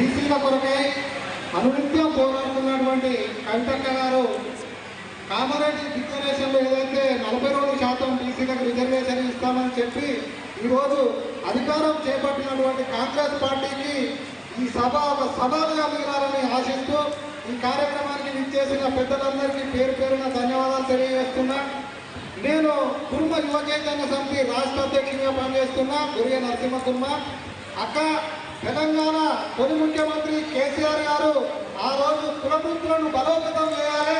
బీసీల కొరకే అనునిత్యం పోరాడుతున్నటువంటి కవితక్క గారు కామారెడ్డి డిక్లరేషన్లో ఏదైతే నలభై రెండు శాతం బీసీలకు రిజర్వేషన్ ఇస్తామని చెప్పి ఈరోజు అధికారం చేపట్టినటువంటి కాంగ్రెస్ పార్టీకి ఈ సభ ఒక సభగా మిగిలాలని ఆశిస్తూ ఈ కార్యక్రమానికి విచ్చేసిన పెద్దలందరికీ పేరు పేరున ధన్యవాదాలు తెలియజేస్తున్నా. నేను కుటుంబ యువ చైతన్య సమితి రాష్ట్ర అధ్యక్షుడిగా పనిచేస్తున్నా గురియ నరసింహకుర్మ అక్క తెలంగాణ తొలి ముఖ్యమంత్రి కేసీఆర్ గారు ఆ రోజు కులవృత్తులను బలోపేతం చేయాలి.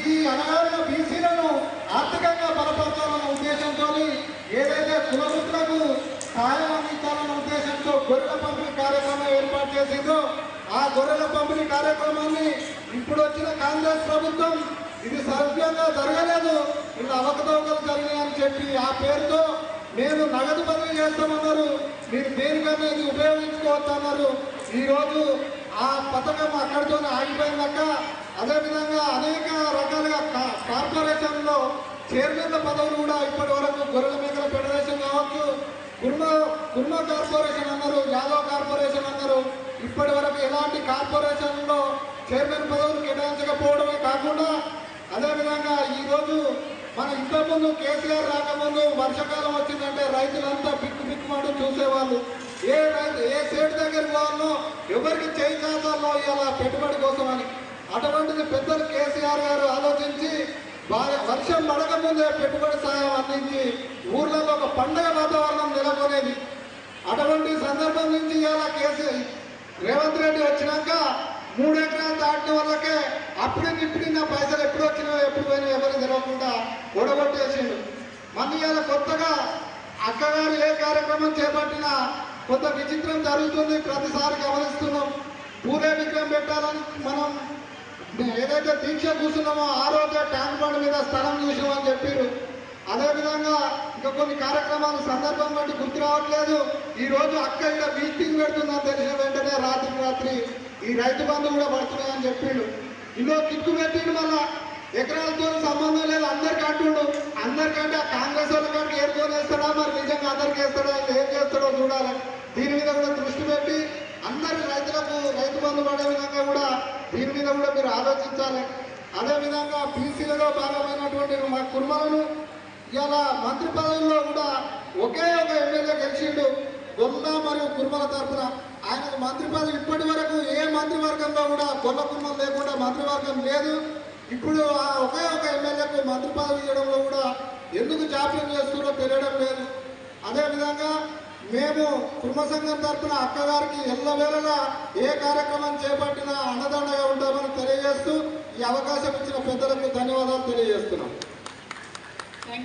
ఈ అనగారిన బీసీలను ఆర్థికంగా బలపరచాలన్న ఉద్దేశంతో ఏదైతే కులవృత్తులకు సహాయం అందించాలన్న ఉద్దేశంతో గొర్రెల పంపిణీ కార్యక్రమం ఏర్పాటు చేసిందో ఆ గొర్రెల పంపిణీ కార్యక్రమాన్ని ఇప్పుడు వచ్చిన కాంగ్రెస్ ప్రభుత్వం ఇది సభ్యంగా జరగలేదు. ఇలా అవకతవకలు జరిగాయని చెప్పి ఆ పేరుతో నేను నగదు బదిలీ చేస్తామన్నారు. మీరు దేనికన్నా ఇది ఉపయోగించుకోవద్దన్నారు ఈరోజు ఆ పథకం అక్కడితోనే ఆగిపోయిందక్క. అదేవిధంగా అనేక రకాలుగా కా- కార్పొరేషన్లో చైర్మన్ల పదవులు కూడా ఇప్పటి వరకు గొర్రెల మేకల ఫెడరేషన్ కావచ్చు కుర్మ కుర్మ కార్పొరేషన్ అన్నారు యాదవ్ కార్పొరేషన్ అన్నారు. ఇప్పటి వరకు ఎలాంటి కార్పొరేషన్లో చైర్మన్ పదవులు కేటాయించకపోవడమే కాకుండా అదేవిధంగా ఈరోజు మన ఇంతకుముందు కేసీఆర్ రాకముందు వర్షాకాలం వచ్చిందంటే రైతులంతా బిక్కు బిక్కుమాడు చూసేవాళ్ళు. సేటు ఎవరికి చేయి చాచాలో ఇలా పెట్టుబడి కోసం అని. అటువంటిది పెద్దలు కేసీఆర్ గారు ఆలోచించి బాగా వర్షం పడకముందే పెట్టుబడి సాయం అందించి ఊర్లలో ఒక పండగ వాతావరణం నెలకొనేది. అటువంటి సందర్భం నుంచి ఇలా కేసీ రేవంత్ రెడ్డి వచ్చినాక మూడు ఎకరాలు దాటిన వాళ్ళకే అప్పుడే ఇప్పుడు నా పైసలు ఎప్పుడు వచ్చినాయో ఎప్పుడు పోయినా ఎవరు తెలవకుండా ఓడగొట్టేసిండు. మళ్ళీ ఇలా కొత్తగా అక్కగారు ఏ కార్యక్రమం చేపట్టినా కొంత విచిత్రం జరుగుతుంది. ప్రతిసారి గమనిస్తున్నాం. పూరే విగ్రహం పెట్టాలని మనం ఏదైతే దీక్ష కూర్చున్నామో ఆ రోజే ట్యాంక్ బండ్ మీద స్థలం చూసామని చెప్పారు. అదేవిధంగా ఇంకా కొన్ని కార్యక్రమాలు సందర్భం బట్టి గుర్తు రావట్లేదు. ఈ రోజు అక్క ఇక్కడ మీటింగ్ పెడుతుందని తెలిసిన వెంటనే రాత్రి రాత్రి ఈ రైతు బంధు కూడా పడుతున్నాయని చెప్పిండు ఇందులో కిక్కు పెట్టిండు మళ్ళా. ఎకరాలతో సంబంధం లేదు. అందరికి అంటుండు. అందరికంటే ఆ కాంగ్రెస్ వాళ్ళ కంటే ఏరుకొని వేస్తాడా మరి నిజంగా అందరికి వేస్తాడా ఏం చేస్తాడో చూడాలి. దీని మీద కూడా దృష్టి పెట్టి అందరి రైతులకు రైతు బంధు పడే విధంగా కూడా దీని మీద కూడా మీరు ఆలోచించాలి. అదేవిధంగా బీసీలలో భాగమైనటువంటి మా కుర్మలను ఇలా మంత్రి పదవుల్లో కూడా ఒకే ఒక ఎమ్మెల్యే గెలిచిండు గొల్ల మరియు కుర్మల తరఫున. ఆయనకు మంత్రి పదవి ఇప్పటి వరకు ఏ మంత్రివర్గంలో కూడా గొల్ల కుర్మలు లేకుండా మంత్రివర్గం లేదు. ఇప్పుడు ఆ ఒకే ఒక ఎమ్మెల్యేకు మంత్రి పదవి ఇవ్వడంలో కూడా ఎందుకు జాప్యం చేస్తున్నారో తెలియడం లేదు. అదేవిధంగా మేము కుటుంబ సంఘం తరఫున అక్కగారికి ఎల్లవేళలా ఏ కార్యక్రమం చేపట్టినా అన్నదండగా ఉంటామని తెలియజేస్తూ ఈ అవకాశం ఇచ్చిన పెద్దలకు ధన్యవాదాలు తెలియజేస్తున్నాం.